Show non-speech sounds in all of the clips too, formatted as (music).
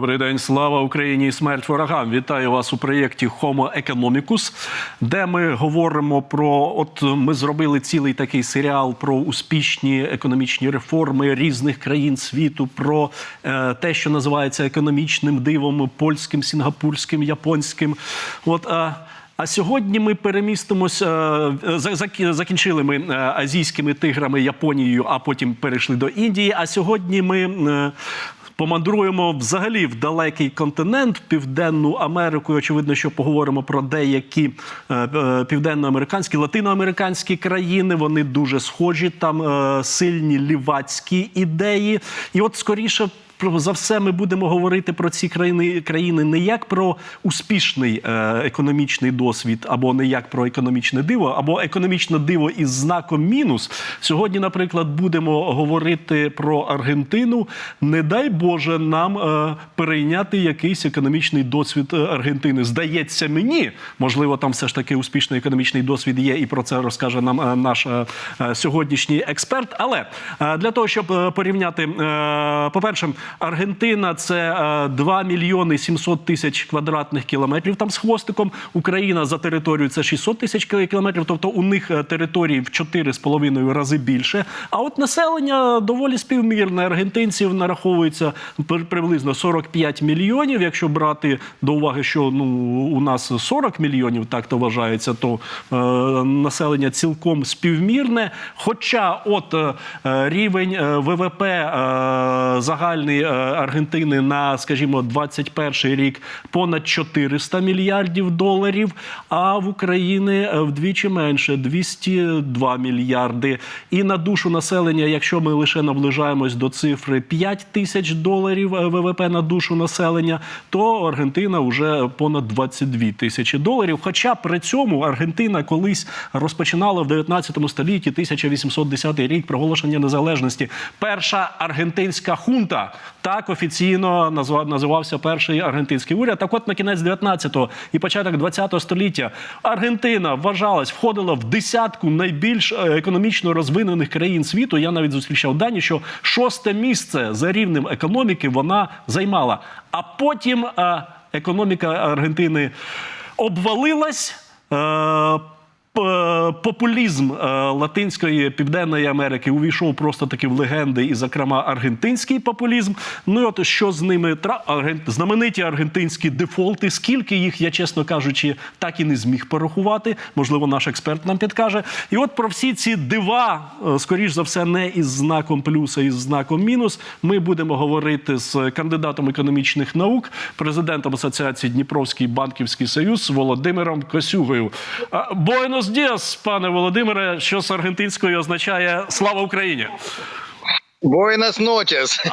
Добрий день, слава Україні і смерть ворогам. Вітаю вас у проєкті Homo Economicus, де ми говоримо про от ми зробили цілий такий серіал про успішні економічні реформи різних країн світу, про е, те, що називається економічним дивом польським, сінгапурським, японським. От е, а сьогодні ми перемістимося. е, за- зак- Закінчили ми е, азійськими тиграми Японією, а потім перейшли до Індії. А сьогодні ми. Помандруємо взагалі в далекий континент, Південну Америку. І, Очевидно, що поговоримо про деякі е, е, південноамериканські, латиноамериканські країни. Вони дуже схожі, там е, сильні лівацькі ідеї. І от скоріше. Про- За все, ми будемо говорити про ці країни, країни не як про успішний е, економічний досвід, або не як про економічне диво, або економічне диво із знаком мінус. Сьогодні, наприклад, будемо говорити про Аргентину. Не дай Боже нам е, перейняти якийсь економічний досвід е, Аргентини. Здається мені, можливо, там все ж таки успішний економічний досвід є, і про це розкаже нам е, наш е, е, сьогоднішній експерт. Але е, для того, щоб порівняти, е, по-перше, Аргентина це е, 2 мільйони 700 тисяч квадратних кілометрів там з хвостиком. Україна за територію це 600 тисяч кілометрів, тобто у них е, території в 4,5 рази більше. А от населення доволі співмірне. Аргентинців нараховується при- приблизно 45 мільйонів. Якщо брати до уваги, що ну у нас 40 мільйонів, так то вважається, то е, населення цілком співмірне. Хоча, от е, е, рівень е, ВВП е, загальний е, Аргентини на, скажімо, 21 рік понад 400 мільярдів доларів, а в Україні е, вдвічі менше 202 мільярди. І на душу населення, якщо ми лише наближаємось до цифри 5 тисяч доларів е, ВВП на душу населення, то Аргентина вже понад 22 тисячі доларів. Хоча при цьому Аргентина колись розпочинала в 19 столітті 1810 рік проголошення незалежності. Перша аргентинська хунта так офіційно називався перший аргентинський уряд. Так, от на кінець 19-го і початок 20-го століття Аргентина вважалась, входила в десятку найбільш е, економічно розвинених країн світу. Я навіть зустрічав дані, що шосте місце за рівнем економіки вона займала. А потім е, економіка Аргентини обвалилась. Е, Популізм е, Латинської Південної Америки увійшов просто таки в легенди, і, зокрема, аргентинський популізм. Ну і от що з ними знамениті аргентинські дефолти. Скільки їх, я чесно кажучи, так і не зміг порахувати. Можливо, наш експерт нам підкаже. І от про всі ці дива, е, скоріш за все, не із знаком плюс, а із знаком мінус. Ми будемо говорити з кандидатом економічних наук, президентом Асоціації Дніпровський банківський союз Володимиром Косюгою. А, Буенос діас, пане Володимире, що з аргентинською означає слава Україні. Буенос ночес. (laughs)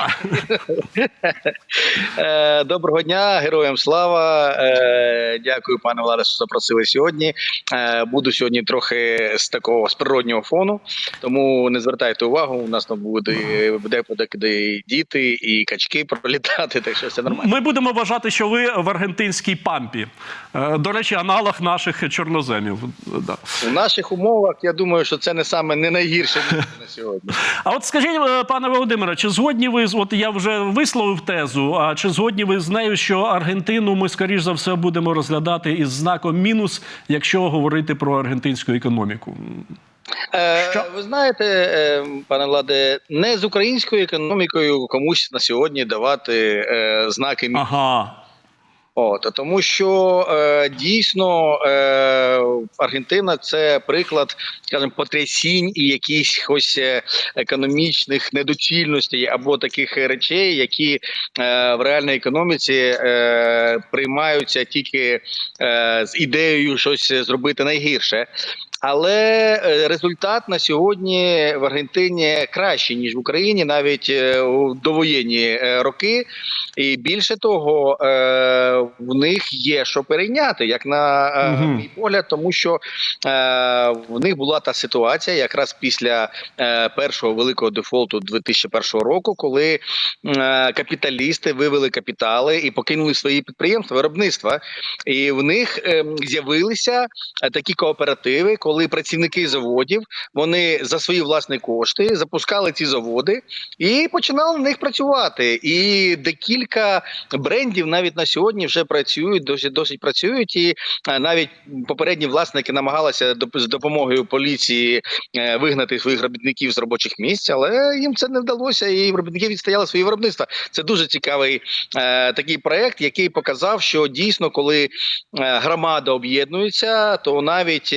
Е, Доброго дня, героям слава. Е, Дякую, пане Владе, що запросили сьогодні. Е, Буду сьогодні трохи з такого з природнього фону, тому не звертайте увагу. У нас там буде подекуди діти і качки пролітати, так що все нормально. Ми будемо вважати, що ви в аргентинській пампі. До речі, аналог наших чорноземів. Да. У наших умовах я думаю, що це не саме не найгірше на сьогодні. А от скажіть, е, пане Володимире, чи згодні ви от я вже висловив тезу? А чи згодні ви з нею, що Аргентину ми скоріш за все будемо розглядати із знаком мінус, якщо говорити про аргентинську економіку? Е, Що? Ви знаєте, е, пане Владе, не з українською економікою комусь на сьогодні давати е, знаки мінус. Ага. От тому, що е, дійсно е, Аргентина це приклад, скажімо, потрясінь і якихось е, економічних недоцільностей або таких речей, які е, в реальній економіці е, приймаються тільки е, з ідеєю щось зробити найгірше. Але е, результат на сьогодні в Аргентині кращий ніж в Україні, навіть е, у довоєнні е, роки. І більше того, в них є що перейняти, як на Мгм. мій погляд, тому що в них була та ситуація якраз після першого великого дефолту 2001 року, коли капіталісти вивели капітали і покинули свої підприємства, виробництва, і в них е, з'явилися такі кооперативи, коли працівники заводів вони за свої власні кошти запускали ці заводи і починали на них працювати. І декілька брендів навіть на сьогодні вже працюють, досить досить працюють. І е, навіть попередні власники намагалися з допомогою поліції е, вигнати своїх робітників з робочих місць, але їм це не вдалося, і робітники відстояли свої виробництва. Це дуже цікавий е, такий проект, який показав, що дійсно, коли е, громада об'єднується, то навіть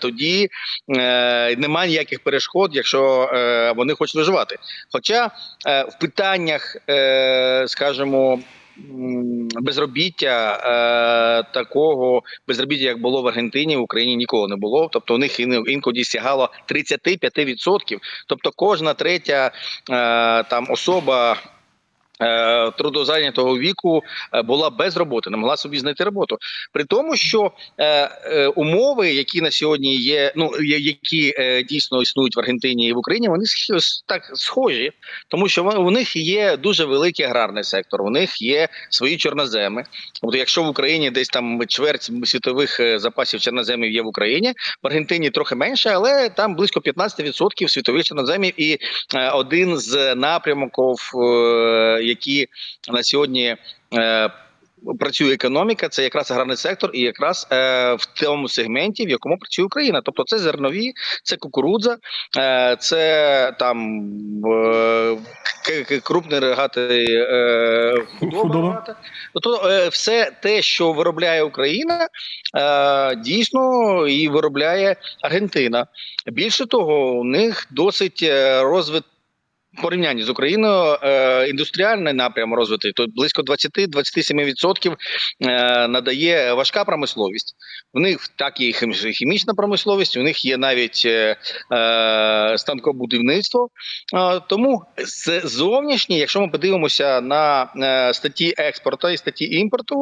тоді е, немає ніяких перешкод, якщо е, вони хочуть виживати. Хоча е, в питаннях, скажімо, безробіття е, такого безробіття, як було в Аргентині, в Україні ніколи не було. Тобто у них ін- інкоді сягало 35%. Тобто кожна третя е, там особа. Е, Трудозайнятого віку е, була без роботи, не могла собі знайти роботу. При тому, що е, умови, які на сьогодні є, ну які дійсно існують в Аргентині і в Україні, вони так схожі, тому що у них є дуже великий аграрний сектор, у них є свої чорноземи. Тобто, якщо в Україні десь там чверть світових запасів чорноземів є в Україні, в Аргентині трохи менше, але там близько 15% світових чорноземів, і один з напрямків, які на сьогодні. е, Працює економіка, це якраз аграрний сектор, і якраз е, в тому сегменті, в якому працює Україна. Тобто це зернові, це кукурудза, е, це там е, крупний рогатий е, худоба. Тобто е, все те, що виробляє Україна, е, дійсно і виробляє Аргентина. Більше того, у них досить е, розвит. в Порівнянні з Україною е, індустріальний напрям розвитий, то близько 20-27% е, надає важка промисловість. В них так і хімічна промисловість, у них є навіть е, станкобудівництво. Тому зовнішні, якщо ми подивимося на статті експорту і статті імпорту,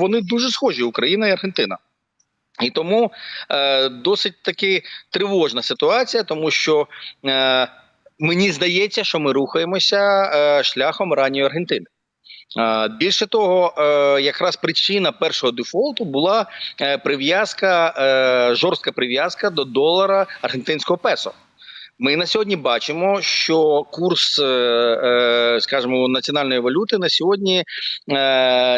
вони дуже схожі Україна і Аргентина. І тому е, досить таки тривожна ситуація, тому що е, мені здається, що ми рухаємося е, шляхом ранньої Аргентини. Е, Більше того, е, якраз причина першого дефолту була прив'язка, жорстка прив'язка до долара аргентинського песо. Ми на сьогодні бачимо, що курс, скажімо, національної валюти на сьогодні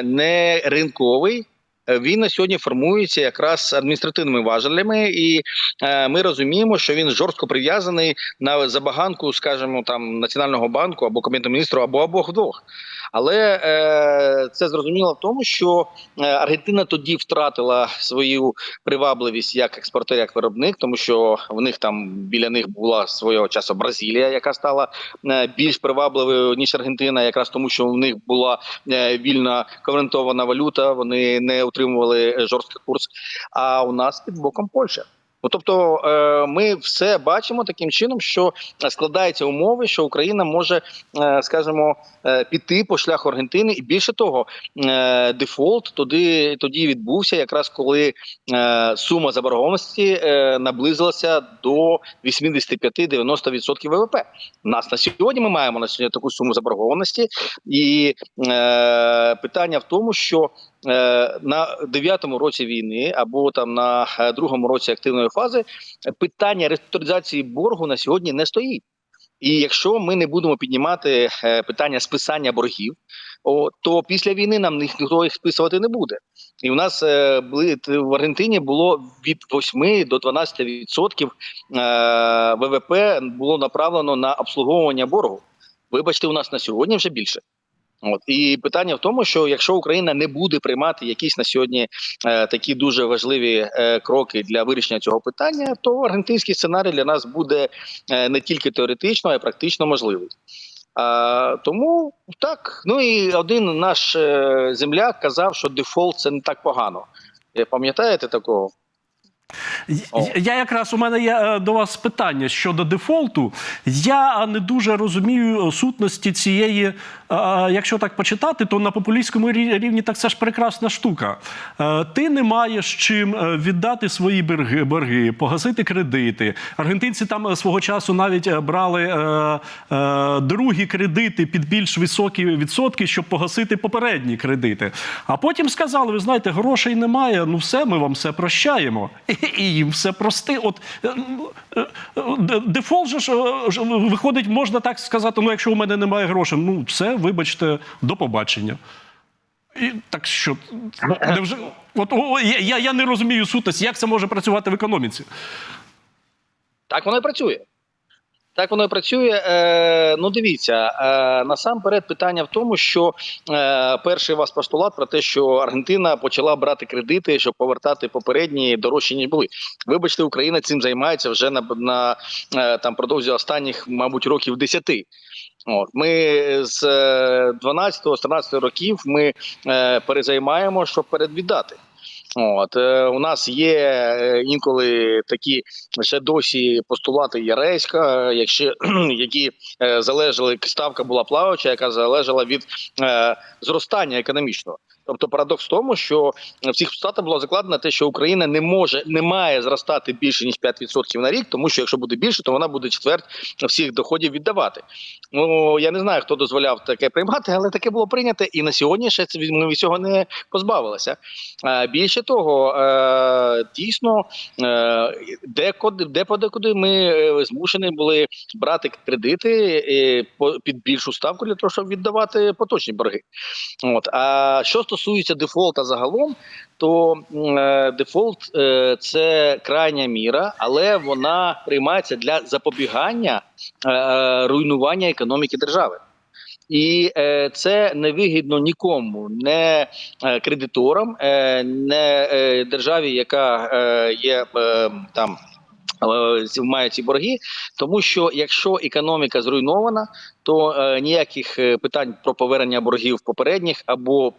не ринковий. Він на сьогодні формується якраз адміністративними важелями, і е, ми розуміємо, що він жорстко прив'язаний на забаганку, скажімо, там національного банку або кабінету міністрів, або обох двох. Але е, це зрозуміло в тому, що е, Аргентина тоді втратила свою привабливість як експортер, як виробник, тому що в них там біля них була свого часу Бразилія, яка стала е, більш привабливою ніж Аргентина, якраз тому, що в них була е, вільна конвертована валюта, вони не утримували е, жорсткий курс. А у нас під боком Польща. Ну, тобто е, ми все бачимо таким чином, що складаються умови, що Україна може, е, скажімо, е, піти по шляху Аргентини, і більше того, дефолт тоді тоді відбувся, якраз коли сума заборгованості наблизилася до 85-90% ВВП. Нас на сьогодні ми маємо на сьогодні таку суму заборгованості, і питання в тому, що на дев'ятому році війни або там на е, другому році активної фази питання реструктуризації боргу на сьогодні не стоїть. І якщо ми не будемо піднімати е, питання списання боргів, то після війни нам ні- ніхто їх списувати не буде. І у нас е, в Аргентині було від 8 до 12 відсотків е, ВВП було направлено на обслуговування боргу. Вибачте, у нас на сьогодні вже більше. От і питання в тому, що якщо Україна не буде приймати якісь на сьогодні е, такі дуже важливі е, кроки для вирішення цього питання, то аргентинський сценарій для нас буде е, не тільки теоретично, а й практично можливий. А, тому так, ну і один наш е, земляк казав, що дефолт це не так погано. Е, Пам'ятаєте такого? Я- якраз у мене є е, до вас питання щодо дефолту. Я не дуже розумію сутності цієї. е, Якщо так почитати, то на популістському рівні так це ж прекрасна штука. Е, Ти не маєш чим е, віддати свої борги, борги погасити кредити. Аргентинці там е, свого часу навіть е, брали е, е, другі кредити під більш високі відсотки, щоб погасити попередні кредити. А потім сказали: ви знаєте, грошей немає, ну все, ми вам все прощаємо. (laughs) І, їм все прости. От е, е, е, дефолт же ж виходить, можна так сказати: ну, якщо у мене немає грошей, ну все, вибачте, до побачення. І так що невже, от о, я, я- не розумію сутності, як це може працювати в економіці. Так воно і працює. Так воно і працює. Е, ну, дивіться, е, насамперед питання в тому, що е, перший вас постулат про те, що Аргентина почала брати кредити, щоб повертати попередні дорожчі ніж були. Вибачте, Україна цим займається вже на, на е, там продовжі останніх, мабуть, років 10. От ми з 12-13 років ми перезаймаємо, щоб передвідати. От е, у нас є е, інколи такі ще досі постулати Яреська, якщо (clears throat) які е, залежали ставка була плаваюча, яка залежала від зростання економічного. Тобто парадокс в тому, що в цих постулатах було закладено те, що Україна не може не має зростати більше ніж 5% на рік, тому що якщо буде більше, то вона буде четверть всіх доходів віддавати. Ну я не знаю, хто дозволяв таке приймати, але таке було прийнято, і на сьогодні ще ми від цього не позбавилися. Більше того, е, дійсно, е, декуди, деподекуди ми е, змушені були брати кредити під більшу ставку для того, щоб віддавати поточні борги. От а що стосується дефолта загалом, то е, дефолт е, це крайня міра, але вона приймається для запобігання е, руйнування економіки держави. І е, це вигідно нікому, не е, кредиторам, е, не е, державі, яка е, є е, там. е, Має ці борги, тому що якщо економіка зруйнована, то е, ніяких е, питань про повернення боргів попередніх або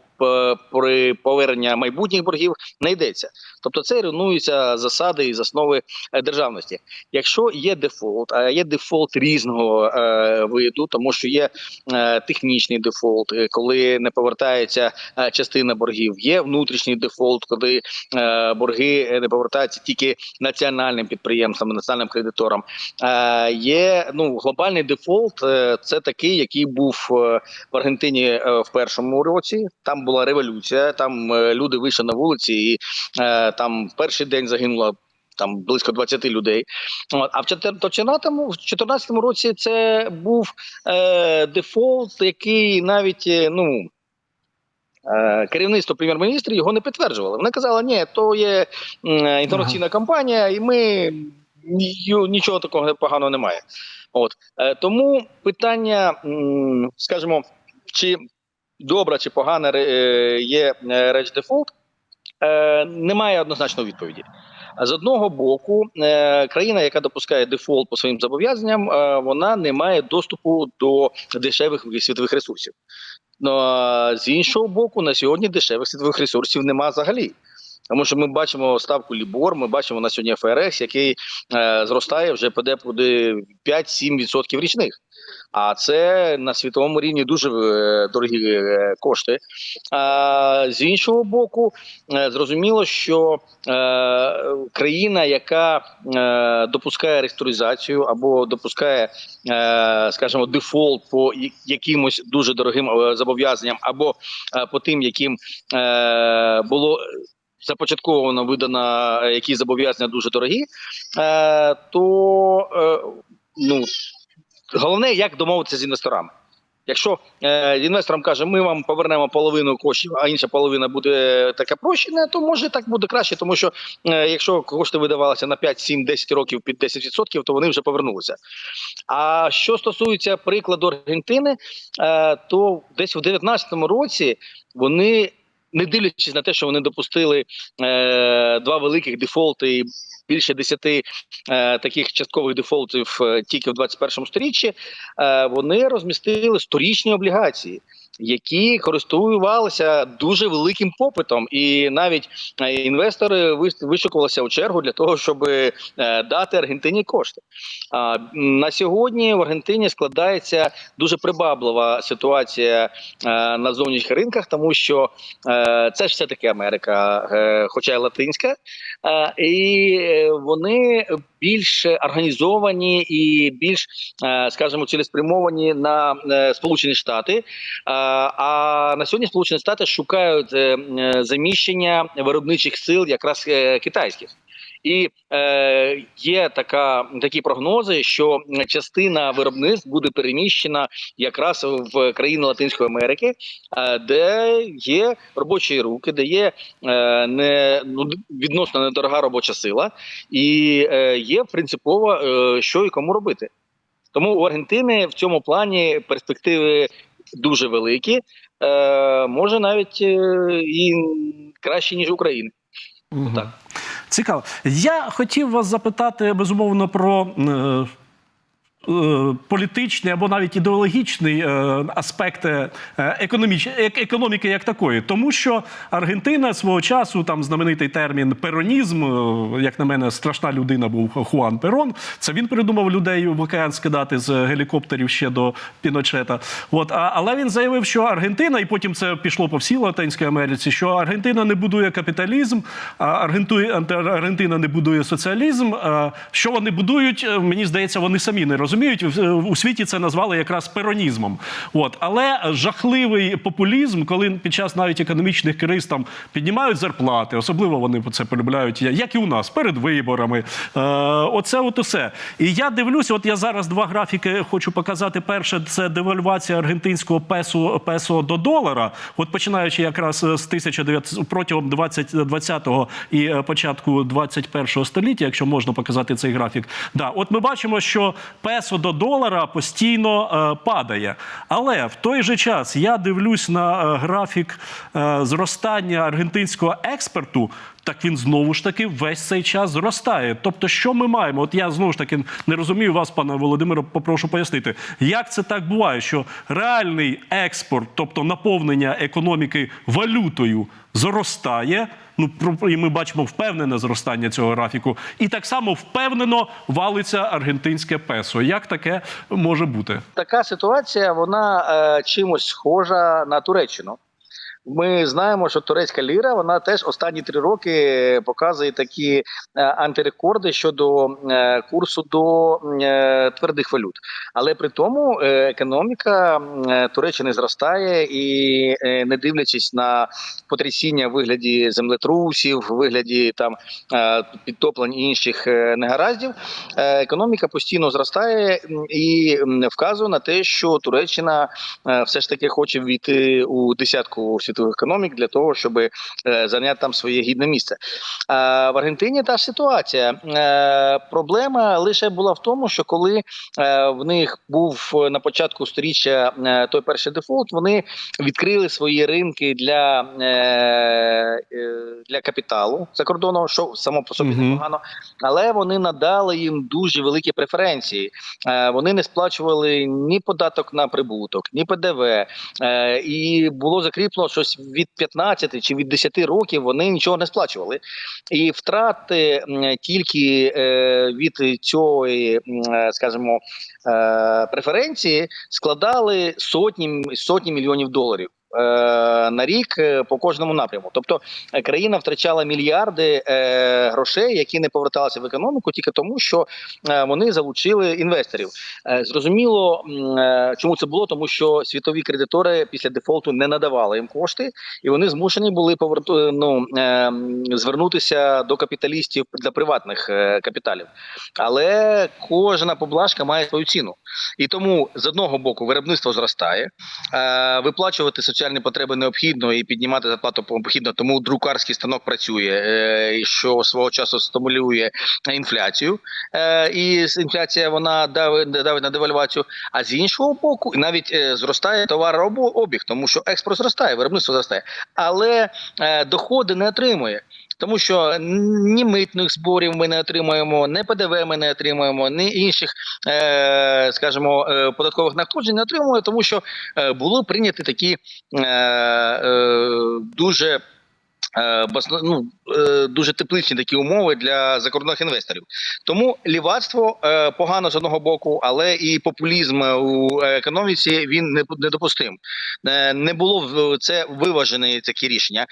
при повернення майбутніх боргів не йдеться. Тобто це руйнуються засади і заснови е, державності. Якщо є дефолт, а є дефолт різного е, виду, тому що є е, технічний дефолт, е, коли не повертається е, частина боргів, є внутрішній дефолт, коли е, борги е, не повертаються тільки національним підприємствам, національним кредиторам. Е, є ну глобальний дефолт, е, це такий, який був е, в Аргентині е, в першому році. Там була революція, там е, люди вийшли на вулиці, і там перший день загинуло. Там близько 20 людей. А в 14-му, в 14-му році це був е, дефолт, який навіть ну. Керівництво прем'єр-міністрів його не підтверджувало. Вони казали, ні, то є інформаційна кампанія, і ми нічого такого поганого немає. От е, тому питання, скажімо, чи добра чи погана е, є е, реч дефолт, немає однозначної відповіді. З одного боку, країна, яка допускає дефолт по своїм зобов'язанням, вона не має доступу до дешевих світових ресурсів. Ну, а з іншого боку, на сьогодні дешевих світових ресурсів немає взагалі. Тому що ми бачимо ставку Лібор, ми бачимо на сьогодні ФРС, який е, зростає вже подекуди 5-7% річних. А це на світовому рівні дуже е, дорогі е, кошти. А з іншого боку, е, зрозуміло, що е, країна, яка е, допускає реструктуризацію або допускає, е, скажімо, дефолт по якимось дуже дорогим е, зобов'язанням, або е, по тим, яким е, було започатковано видано е, якісь зобов'язання дуже дорогі, е, то е, ну головне, як домовитися з інвесторами. Якщо е, інвесторам каже, ми вам повернемо половину коштів, а інша половина буде таке прощення, то може так буде краще, тому що е, якщо кошти видавалися на 5, 7, 10 років під 10%, то вони вже повернулися. А що стосується прикладу Аргентини, е, то десь у 2019 році вони. Не дивлячись на те, що вони допустили е, два великих дефолти, і більше десяти е, таких часткових дефолтів е, тільки в 21 сторіччі, е, вони розмістили сторічні облігації. Які користувалися дуже великим попитом, і навіть е, інвестори вишукувалися у чергу для того, щоб е, дати Аргентині кошти. А на сьогодні в Аргентині складається дуже прибаблива ситуація е, на зовнішніх ринках, тому що це ж все таки Америка, хоча й латинська, і вони більш організовані і більш, скажімо, цілеспрямовані на Сполучені Штати. А на сьогодні Сполучені Штати шукають е, е, заміщення виробничих сил якраз е, китайських. І е, є така такі прогнози, що частина виробництв буде переміщена якраз в країни Латинської Америки, де є робочі руки, де є е, не ну відносно недорога робоча сила, і е, є принципово е, що і кому робити. Тому у Аргентини в цьому плані перспективи дуже великі, е, може навіть е, і краще ніж України. Угу. Так. Цікаво. Я хотів вас запитати безумовно про. Е, Політичний або навіть ідеологічний е, аспект е, економіки як такої, тому що Аргентина свого часу там знаменитий термін перонізм, як на мене, страшна людина був Хуан Перон. Це він придумав людей в океан скидати з гелікоптерів ще до Піночета. От але він заявив, що Аргентина, і потім це пішло по всій Латинській Америці, що Аргентина не будує капіталізм, Аргентина не будує соціалізм. Що вони будують, мені здається, вони самі не розуміють. В- У світі це назвали якраз перонізмом. От але жахливий популізм, коли під час навіть економічних криз там піднімають зарплати, особливо вони це полюбляють, як і у нас перед виборами. Е, оце от усе. І я дивлюся, от я зараз два графіки хочу показати. Перше, це девальвація аргентинського песо, песо до долара. От починаючи якраз з 1900, протягом 20, 20-го і е, початку 21-го століття, якщо можна показати цей графік. Да, от ми бачимо, що песо до долара постійно е, падає. Але в той же час я дивлюсь на е, графік е, зростання аргентинського експорту. Так він знову ж таки весь цей час зростає. Тобто, що ми маємо? От я знову ж таки не розумію вас, пане Володимире, попрошу пояснити, як це так буває, що реальний експорт, тобто наповнення економіки валютою, зростає. Ну і ми бачимо впевнене зростання цього графіку, і так само впевнено валиться аргентинське песо. Як таке може бути? Така ситуація вона е, чимось схожа на Туреччину. Ми знаємо, що турецька ліра вона теж останні три роки показує такі е, антирекорди щодо е, курсу до е, твердих валют. Але при тому економіка Туреччини зростає і не дивлячись на потрясіння в вигляді землетрусів, в вигляді там підтоплень інших негараздів, економіка постійно зростає і вказує на те, що Туреччина все ж таки хоче війти у десятку світових економік для того, щоб е, зайняти там своє гідне місце. А в Аргентині та ж ситуація. Е, Проблема лише була в тому, що коли е, в них був е, на початку сторіччя е, той перший дефолт, вони відкрили свої ринки для, е, е, для капіталу закордонного, що само по собі непогано, але вони надали їм дуже великі преференції. Е, Вони не сплачували ні податок на прибуток, ні ПДВ. Е, І було закріплено щось від 15 чи від 10 років вони нічого не сплачували. І втрати тільки е, від цієї, е, скажімо, е, преференції складали сотні сотні мільйонів доларів. Е, На рік е, по кожному напряму, тобто е, країна втрачала мільярди грошей, які не поверталися в економіку, тільки тому, що вони залучили інвесторів. Зрозуміло, чому це було, тому що світові кредитори після дефолту не надавали їм кошти, і вони змушені були поверту, ну, звернутися до капіталістів для приватних капіталів. Але кожна поблажка має свою ціну. І тому з одного боку виробництво зростає, виплачувати соціальні потреби необхідно і піднімати зарплату необхідно, тому друкарський станок працює, е, що свого часу стимулює інфляцію. Е, і інфляція вона давить, на девальвацію. А з іншого боку, навіть е, зростає товарообіг, тому що експорт зростає, виробництво зростає, але доходи не отримує. Тому що ні митних зборів ми не отримуємо, ні ПДВ ми не отримуємо, ні інших, е, скажімо, е, податкових надходжень не отримуємо, тому що було були прийняті такі е, е, дуже. Е, Ну, е, дуже тепличні такі умови для закордонних інвесторів. Тому лівацтво е, погано з одного боку, але і популізм у економіці він не недопустим. Не було в- це виважені такі рішення.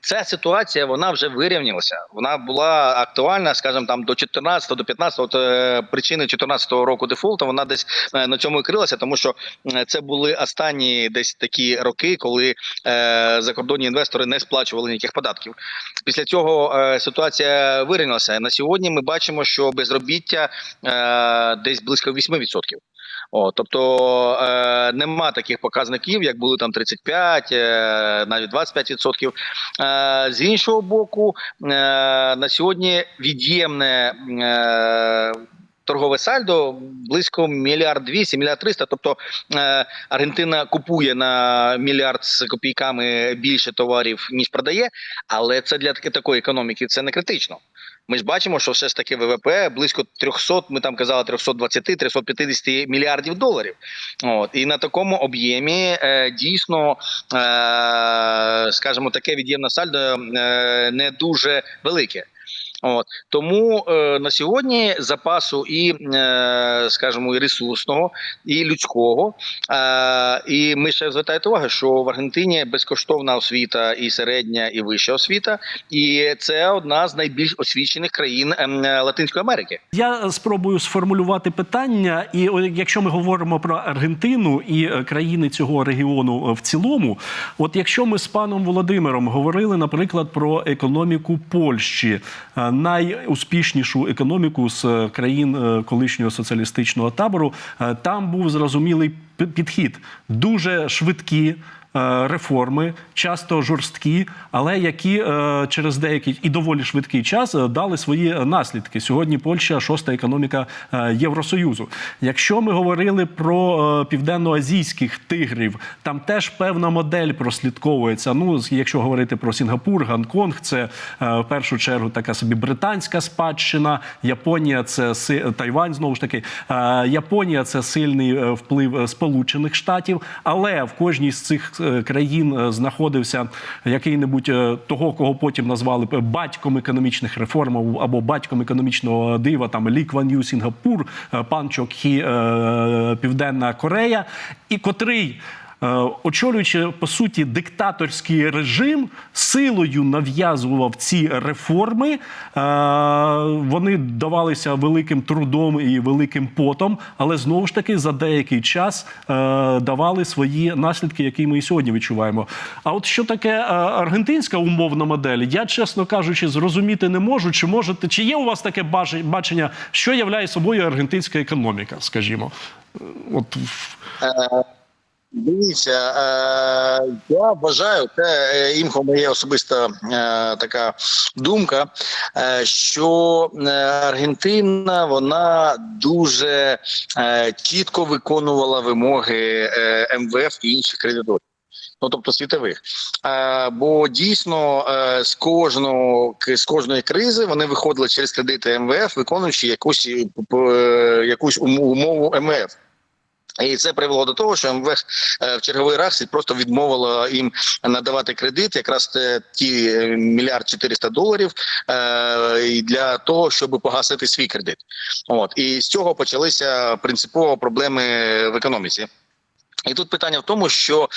Ця ситуація вона вже вирівнялася. Вона була актуальна, скажімо, там до 14 до 15 от, причини 14 року дефолту. Вона десь на цьому і крилася, тому що це були останні десь такі роки, коли закордонні інвестори не сплачували ніяких податків. Після цього е, ситуація вирівнялася. На сьогодні ми бачимо, що безробіття е, десь близько 8%. О, тобто е, нема таких показників, як були там 35, е, навіть 25%. Е, з іншого боку, е, на сьогодні від'ємне. Е, Торгове сальдо близько мільярд двісті, мільярд триста. Тобто е, Аргентина купує на мільярд з копійками більше товарів ніж продає, але це для такої економіки це не критично. Ми ж бачимо, що все ж таки ВВП близько 300, ми там казали 320-350 мільярдів доларів. От і на такому об'ємі е, дійсно, е, скажімо, таке від'ємне сальдо е, не дуже велике. От тому е, на сьогодні запасу і, е, скажімо, і ресурсного, і людського. Е, і ми ще звертаєте увагу, що в Аргентині безкоштовна освіта, і середня, і вища освіта, і це одна з найбільш освічених країн ем, Латинської Америки. Я спробую сформулювати питання, і якщо ми говоримо про Аргентину і е, країни цього регіону е, в цілому, от якщо ми з паном Володимиром говорили, наприклад, про економіку Польщі, е, найуспішнішу економіку з е, країн е, колишнього соціалістичного табору, е, там був зрозумілий пі- підхід, дуже швидкі. Е, Реформи часто жорсткі, але які е, через деякий і доволі швидкий час е, дали свої наслідки. Сьогодні Польща шоста економіка Євросоюзу. Якщо ми говорили про південноазійських тигрів, там теж певна модель прослідковується. Ну, якщо говорити про Сінгапур, Гонконг, це в першу чергу така собі британська спадщина. Японія це Тайвань, знову ж таки. Японія це сильний вплив Сполучених Штатів, але в кожній з цих країн е, знаходився який-небудь е, того, кого потім назвали батьком економічних реформ або батьком економічного дива, там Лі Кван Ю Сінгапур, е, Пан Чок Хі е, Південна Корея, і котрий. Е, Очолюючи по суті диктаторський режим, силою нав'язував ці реформи. Е, Вони давалися великим трудом і великим потом, але знову ж таки за деякий час е, давали свої наслідки, які ми і сьогодні відчуваємо. А от що таке аргентинська умовна модель, я чесно кажучи, зрозуміти не можу. Чи можете, чи є у вас таке бачення, що являє собою аргентинська економіка, скажімо? От Дивіться, е, я вважаю, це е, імхо моє особиста е, така думка, що Аргентина вона дуже чітко виконувала вимоги МВФ і інших кредиторів. Ну, тобто світових, е, бо дійсно з кожного з кожної кризи вони виходили через кредити МВФ, виконуючи якусь якусь умову МВФ. І це привело до того, що МВФ е, в черговий раз просто відмовило їм надавати кредит, якраз ті е, мільярд 400 доларів е, для того, щоб погасити свій кредит. От і з цього почалися принципово проблеми в економіці. І тут питання в тому, що е,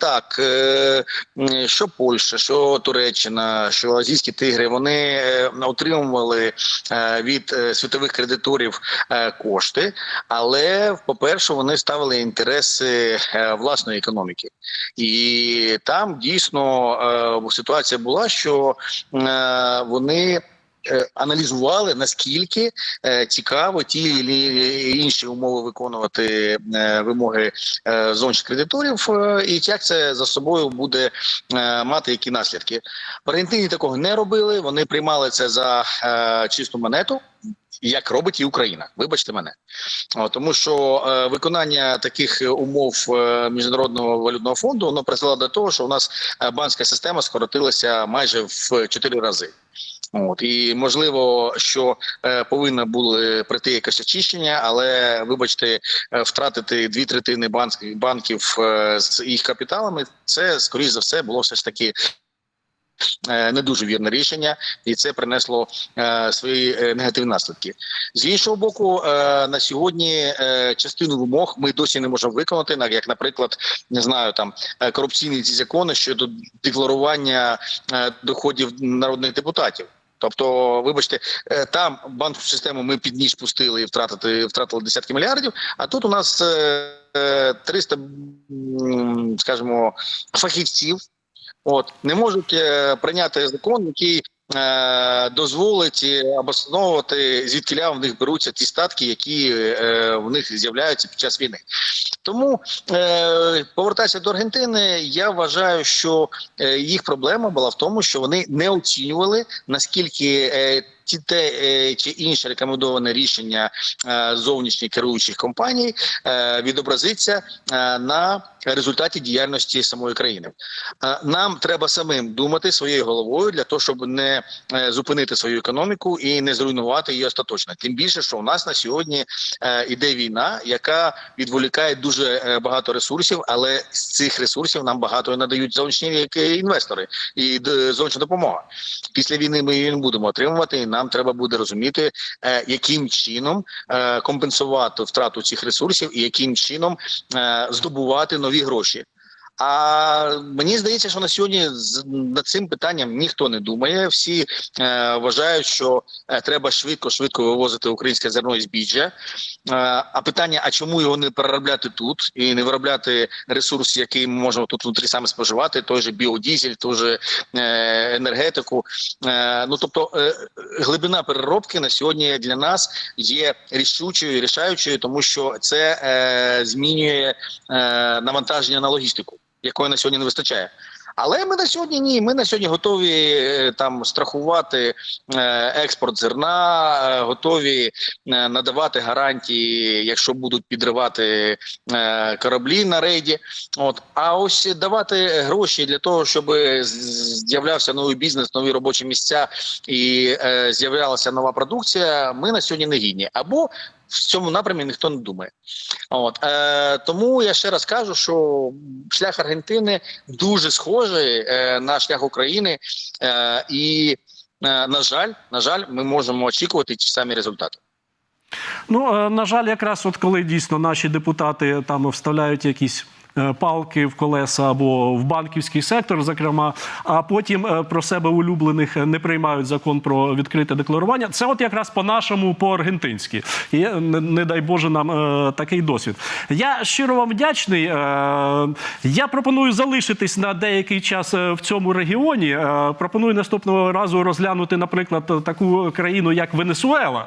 так, е, що Польща, що Туреччина, що азійські тигри, вони е, отримували е, від е, світових кредиторів е, кошти, але по-перше, вони ставили інтереси е, власної економіки, і там дійсно е, ситуація була, що е, вони аналізували наскільки е, цікаво ті чи інші умови виконувати е, вимоги е, зовнішніх кредиторів, е, і як це за собою буде е, мати які наслідки. В Аргентині такого не робили. Вони приймали це за е, чисту монету. Як робить і Україна, вибачте мене, тому що е, виконання таких умов е, міжнародного валютного фонду воно призвело до того, що у нас е, банківська система скоротилася майже в 4 рази. От і можливо, що е, повинно було прийти якесь очищення, але вибачте, е, втратити дві третини банків банків е, з їх капіталами, це скоріш за все було все ж таки. е, Не дуже вірне рішення, і це принесло е, свої е, негативні наслідки. З іншого боку, е, на сьогодні е, частину вимог ми досі не можемо виконати, на- як, наприклад, не знаю, там корупційні ці закони щодо декларування е, доходів народних депутатів. Тобто, вибачте, е, там банківську систему ми під ніж пустили і втратити втратили десятки мільярдів. А тут у нас е, е, 300, скажімо, фахівців. От не можуть е, прийняти закон, який е, дозволить е, обосновувати звідки в них беруться ті статки, які е, в них з'являються під час війни. Тому е, повертатися до Аргентини, я вважаю, що е, їх проблема була в тому, що вони не оцінювали наскільки ті те е, чи інше рекомендоване рішення е, зовнішніх керуючих компаній е, відобразиться на результаті діяльності самої країни. Нам треба самим думати своєю головою для того, щоб не зупинити свою економіку і не зруйнувати її остаточно. Тим більше, що у нас на сьогодні іде війна, яка відволікає дуже багато ресурсів, але з цих ресурсів нам багато надають зовнішні інвестори і зовнішня допомога. Після війни ми її не будемо отримувати, нам треба буде розуміти, е, яким чином е, компенсувати втрату цих ресурсів і яким чином е, здобувати нові гроші. А мені здається, що на сьогодні над цим питанням ніхто не думає. Всі е, вважають, що е, треба швидко швидко вивозити українське зерно і збіжжя. Е, а питання: а чому його не переробляти тут і не виробляти ресурс, який ми можемо тут внутрі саме споживати, той же біодізель, той же е, енергетику. Е, ну тобто, е, глибина переробки на сьогодні для нас є рішучою, рішаючою, тому що це е, змінює е, навантаження на логістику, якої на сьогодні не вистачає. Але ми на сьогодні ні. Ми на сьогодні готові е, там страхувати е, експорт зерна, е, готові надавати гарантії, якщо будуть підривати кораблі на рейді. От а ось давати гроші для того, щоб з'являвся новий бізнес, нові робочі місця і з'являлася нова продукція. Ми на сьогодні не гідні. Або в цьому напрямі ніхто не думає. От е, тому я ще раз кажу, що шлях Аргентини дуже схожий е, на шлях України, е, і е, на жаль, на жаль, ми можемо очікувати ті самі результати. Ну, е, на жаль, якраз от коли дійсно наші депутати там вставляють якісь. Е, Палки в колеса або в банківський сектор, зокрема, а потім е, про себе улюблених не приймають закон про відкрите декларування. Це от якраз по-нашому, по-аргентинськи. І е, не, дай Боже нам такий досвід. Я щиро вам вдячний. Я пропоную залишитись на деякий час в цьому регіоні. Пропоную наступного разу розглянути, наприклад, таку країну, як Венесуела.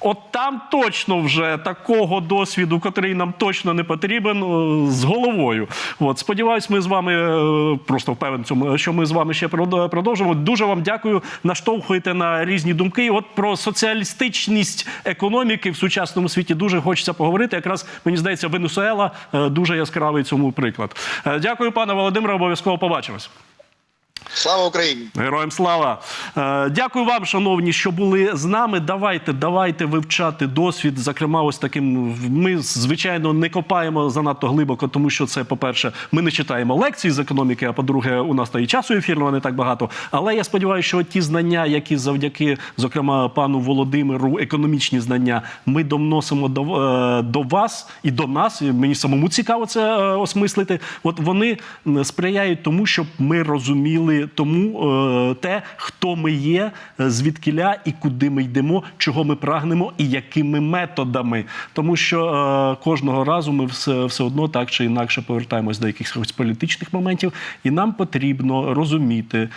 От там точно вже такого досвіду, котрий нам точно не потрібен, з головою. От сподіваюсь, ми з вами е, просто впевнений, цьому, що ми з вами ще продовжимо. Дуже вам дякую. Наштовхуєте на різні думки. От про соціалістичність економіки в сучасному світі дуже хочеться поговорити. Якраз мені здається, Венесуела е, дуже яскравий цьому приклад. Е, Дякую, пане Володимире. Обов'язково побачимось. Слава Україні! Героям слава! Е, Дякую вам, шановні, що були з нами. Давайте, давайте вивчати досвід. Зокрема, ось таким. Ми, звичайно, не копаємо занадто глибоко, тому що це, по-перше, ми не читаємо лекції з економіки, а по-друге, у нас та і часу ефірного не так багато. Але я сподіваюся, що ті знання, які завдяки, зокрема, пану Володимиру, економічні знання, ми доносимо до, е, до вас і до нас. І мені самому цікаво це е, осмислити. От вони сприяють тому, щоб ми розуміли тому е, те, хто ми є, звідкіля і куди ми йдемо, чого ми прагнемо і якими методами. Тому що е, кожного разу ми все одно так чи інакше повертаємось до якихось політичних моментів, і нам потрібно розуміти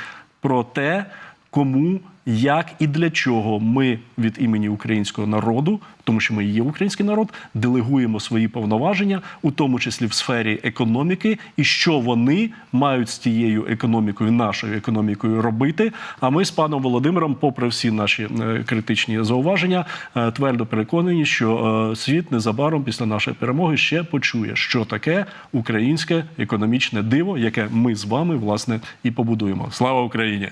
про те. кому, як і для чого ми від імені українського народу, тому що ми є український народ, делегуємо свої повноваження, у тому числі в сфері економіки, і що вони мають з тією економікою, нашою економікою робити. А ми з паном Володимиром, попри всі наші е, критичні зауваження, е, твердо переконані, що е, світ незабаром після нашої перемоги ще почує, що таке українське економічне диво, яке ми з вами власне і побудуємо. Слава Україні!